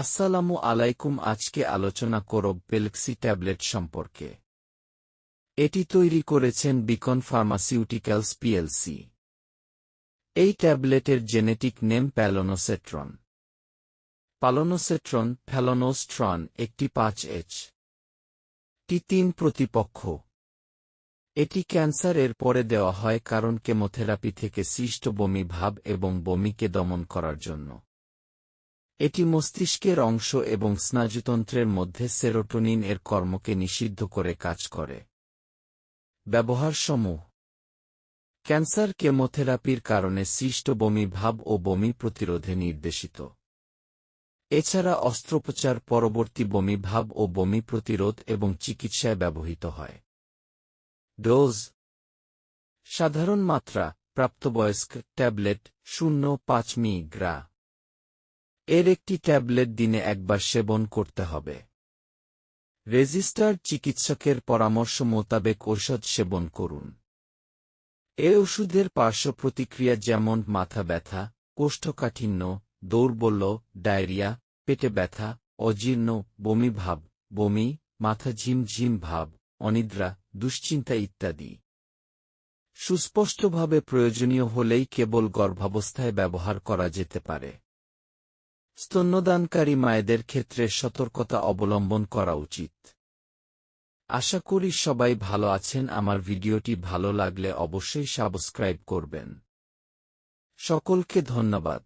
আসসালামু আলাইকুম, আজকে আলোচনা করব পেলক্সি ট্যাবলেট সম্পর্কে। এটি তৈরি করেছেন বিকন ফার্মাসিউটিক্যালস পিএলসি। এই ট্যাবলেটের জেনেটিক নেম প্যালোনোসেট্রন। পালোনোসেট্রন ফ্যালোনোস্ট্রন একটি পাঁচ এইচ। টি তিন প্রতিপক্ষ। এটি ক্যান্সারের পরে দেওয়া হয় কারণ কেমোথেরাপি থেকে সৃষ্ট বমি ভাব এবং বমিকে দমন করার জন্য। এটি মস্তিষ্কের অংশ এবং স্নায়ুতন্ত্রের মধ্যে সেরোটোনিন এর কর্মকে নিষিদ্ধ করে কাজ করে। ব্যবহার সমূহ ক্যান্সার কেমোথেরাপির কারণে সৃষ্ট বমি ভাব ও বমি প্রতিরোধে নির্দেশিত। এছাড়া অস্ত্রোপচার, পরবর্তী বমি ভাব ও বমি প্রতিরোধ এবং চিকিৎসায় ব্যবহৃত হয়। ডোজ। সাধারণ মাত্রা, প্রাপ্তবয়স্ক, ট্যাবলেট, শূন্য, পাঁচ মি গ্রা এর একটি ট্যাবলেট দিনে একবার সেবন করতে হবে। রেজিস্টার্ড চিকিৎসকের পরামর্শ মোতাবেক ঔষধ সেবন করুন। এ ওষুধের পার্শ্ব প্রতিক্রিয়া যেমন মাথা ব্যথা, কোষ্ঠকাঠিন্য, দৌর্বল্য, ডায়রিয়া, পেটে ব্যথা, অজীর্ণ, বমি ভাব, বমি, মাথা ঝিমঝিম ভাব, অনিদ্রা, দুশ্চিন্তা ইত্যাদি। সুস্পষ্টভাবে প্রয়োজনীয় হলেই কেবল গর্ভাবস্থায় ব্যবহার করা যেতে পারে। স্তন্যদানকারী মায়েদের ক্ষেত্রে সতর্কতা অবলম্বন করা উচিত। আশা করি সবাই ভালো আছেন, আমার ভিডিওটি ভালো লাগলে অবশ্যই সাবস্ক্রাইব করবেন। সকলকে ধন্যবাদ।